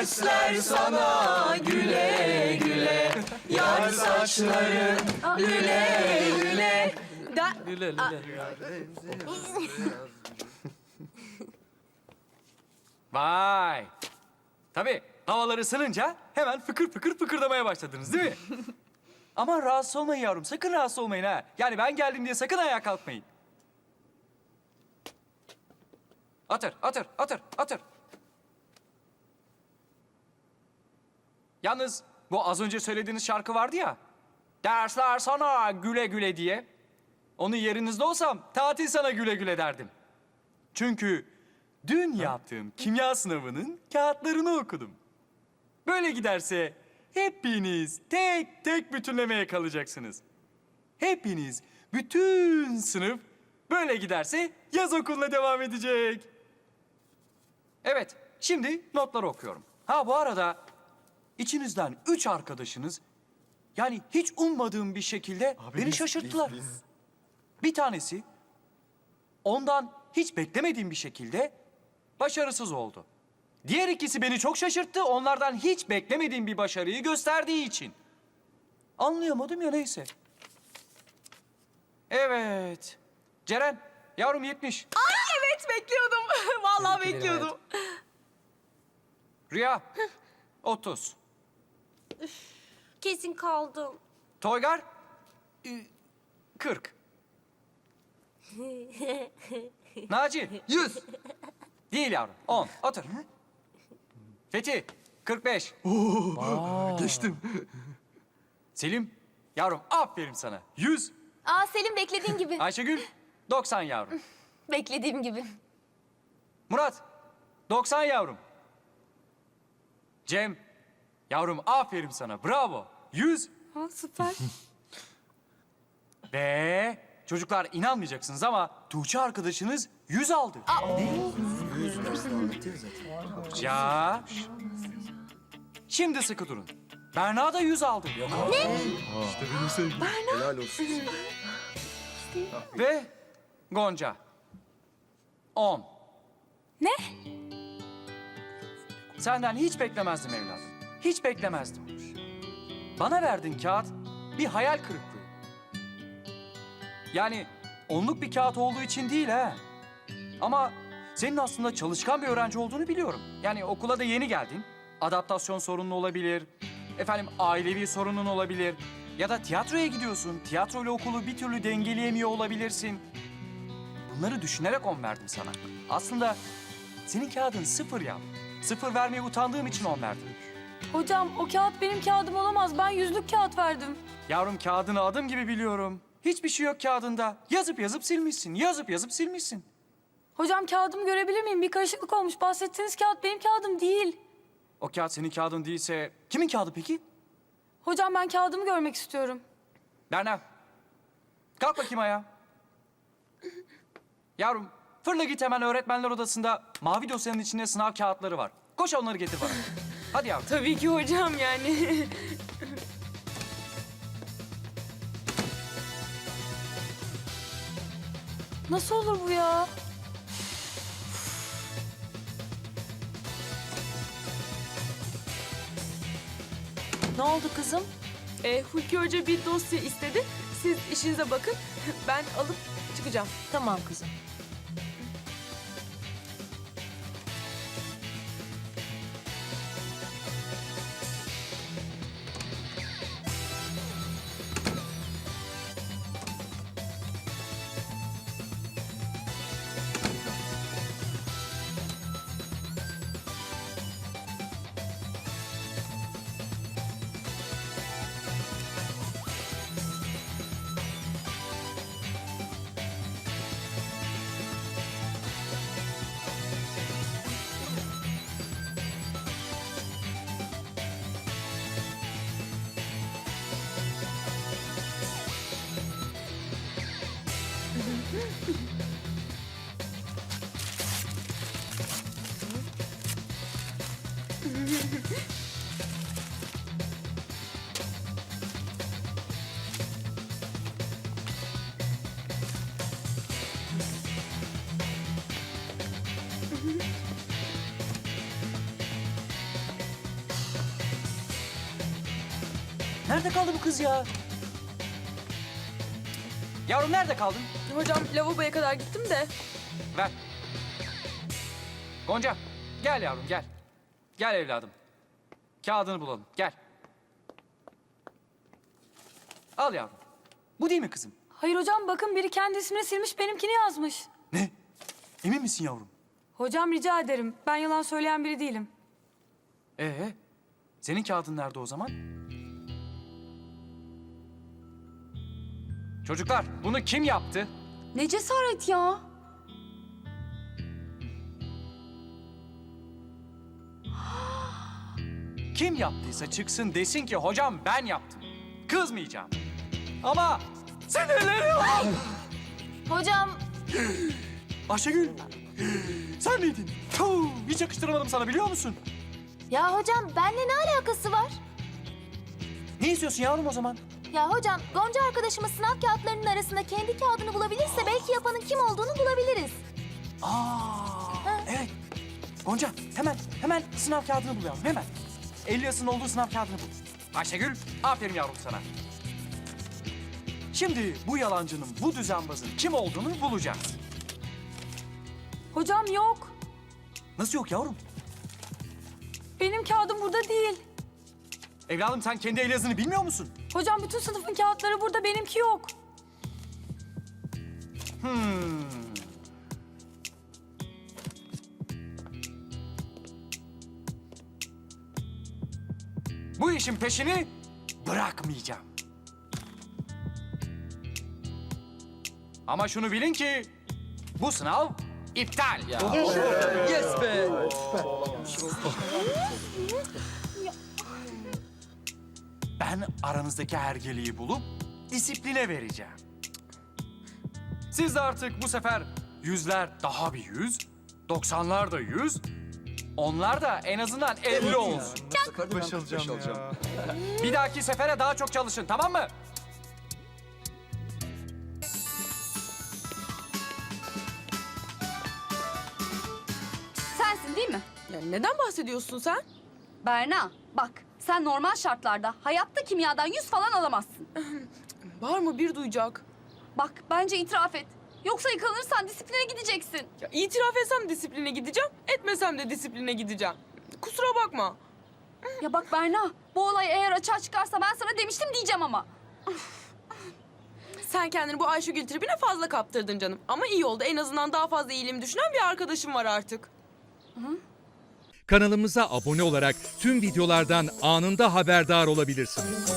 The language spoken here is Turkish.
Dersler sana güle güle Yar saçları güle güle Da Lüle lüle. Vay. Tabii havalar ısınınca hemen fıkır fıkır fıkırdamaya başladınız değil mi? Aman rahatsız olmayın yavrum. Sakın rahatsız olmayın ha. Yani ben geldim diye sakın ayağa kalkmayın. Atır, atır, atır, atır. Yalnız bu az önce söylediğiniz şarkı vardı ya. Dersler sana güle güle diye. Onun yerinizde olsam tatil sana güle güle derdim. Çünkü dün yaptığım kimya sınavının kağıtlarını okudum. Böyle giderse hepiniz tek tek bütünlemeye kalacaksınız. Hepiniz, bütün sınıf böyle giderse yaz okuluna devam edecek. Evet, şimdi notları okuyorum. Ha bu arada içinizden üç arkadaşınız yani hiç ummadığım bir şekilde beni şaşırttılar. Bir tanesi ondan hiç beklemediğim bir şekilde başarısız oldu. Diğer ikisi beni çok şaşırttı. Onlardan hiç beklemediğim bir başarıyı gösterdiği için. Anlayamadım ya neyse. Evet. Ceren, yavrum 70. evet bekliyordum. Vallahi bekliyordum. Rüya, 30. Kesin kaldım. Toygar, e, 40. Naci, 100 değil yavrum, 10. Otur. Fethi, 45. Geçtim Selim, yavrum aferin sana. 100. Aa Selim beklediğin gibi. Ayşegül, 90 yavrum. Beklediğim gibi. Murat, 90 yavrum. Cem, yavrum aferin sana. Bravo. 100. Ha, süper. Ve çocuklar inanmayacaksınız ama Tuğçe arkadaşınız 100 aldı. Ya. Şimdi sıkı durun. Berna da 100 aldı. Helal olsun Ve Gonca. 10. Ne? Senden hiç beklemezdim evladım. Hiç beklemezdim. Bana verdin kağıt bir hayal kırıklığı. Yani onluk bir kağıt olduğu için değil ha. Ama senin aslında çalışkan bir öğrenci olduğunu biliyorum. Yani okula da yeni geldin. Adaptasyon sorunun olabilir. Efendim ailevi sorunun olabilir. Ya da tiyatroya gidiyorsun. Tiyatroyla okulu bir türlü dengeleyemiyor olabilirsin. Bunları düşünerek on verdim sana. Aslında senin kağıdın sıfır ya. Sıfır vermeye utandığım için on verdim. Hocam o kağıt benim kağıdım olamaz. Ben yüzlük kağıt verdim. Yavrum kağıdını adım gibi biliyorum. Hiçbir şey yok kağıdında. Yazıp yazıp silmişsin. Yazıp yazıp silmişsin. Hocam kağıdımı görebilir miyim? Bir karışıklık olmuş. Bahsettiğiniz kağıt benim kağıdım değil. O kağıt senin kağıdın değilse kimin kağıdı peki? Hocam ben kağıdımı görmek istiyorum. Berna. Kalk bakayım ayağa. Yavrum fırla git hemen öğretmenler odasında mavi dosyanın içinde sınav kağıtları var. Koş onları getir bana. Hadi yavrum. Tabii ki hocam yani. Nasıl olur bu ya? Ne oldu kızım? E, Hulki Hoca bir dosya istedi. Siz işinize bakın. Ben alıp çıkacağım. Tamam kızım. Nerede kaldı bu kız ya? Yavrum nerede kaldın? Hocam lavaboya kadar gittim de. Ver. Gonca gel yavrum gel. Gel evladım. Kağıdını bulalım gel. Al yavrum. Bu değil mi kızım? Hayır hocam bakın biri kendi ismini silmiş benimkini yazmış. Ne? Emin misin yavrum? Hocam rica ederim. Ben yalan söyleyen biri değilim. Ee, senin kağıdın nerede o zaman? Çocuklar, bunu kim yaptı? Ne cesaret ya. Kim yaptıysa çıksın desin ki hocam ben yaptım. Kızmayacağım. Ama sinirleniyorum. Hocam Ayşegül, sen miydin? Tuh, hiç yakıştıramadım sana biliyor musun? ya hocam benle ne alakası var? Ne istiyorsun yavrum o zaman? Ya hocam Gonca arkadaşımız sınav kağıtlarının arasında kendi kağıdını bulabilirse belki yapanın kim olduğunu bulabiliriz. Aa, evet. Gonca hemen hemen sınav kağıdını bul yavrum hemen. Elias'ın olduğu sınav kağıdını bul. Ayşegül aferin yavrum sana. Şimdi bu yalancının, bu düzenbazın kim olduğunu bulacağız. Hocam yok. Nasıl yok yavrum? Benim kağıdım burada değil. Evladım sen kendi el yazını bilmiyor musun? Hocam bütün sınıfın kağıtları burada benimki yok. Hmm. Bu işin peşini bırakmayacağım. Ama şunu bilin ki bu sınav iptal. Yes be. Ben aranızdaki hergeliği bulup disipline vereceğim. Siz de artık bu sefer yüzler daha bir yüz, doksanlar da yüz, onlar da en azından elli olsun. Başalacağım ya. Bir dahaki sefere daha çok çalışın tamam mı? Sensin değil mi? Ya neden bahsediyorsun sen? Berna bak sen normal şartlarda hayatta kimyadan yüz falan alamazsın. Var mı bir duyacak? Bak bence itiraf et. Yoksa yıkanırsan disipline gideceksin. Ya itiraf etsem disipline gideceğim, etmesem de disipline gideceğim. Kusura bakma. Ya bak Berna bu olay eğer açığa çıkarsa ben sana demiştim diyeceğim ama. Sen kendini bu Ayşegül tribine fazla kaptırdın canım. Ama iyi oldu. En azından daha fazla iyiliğimi düşünen bir arkadaşım var artık. Kanalımıza abone olarak tüm videolardan anında haberdar olabilirsiniz.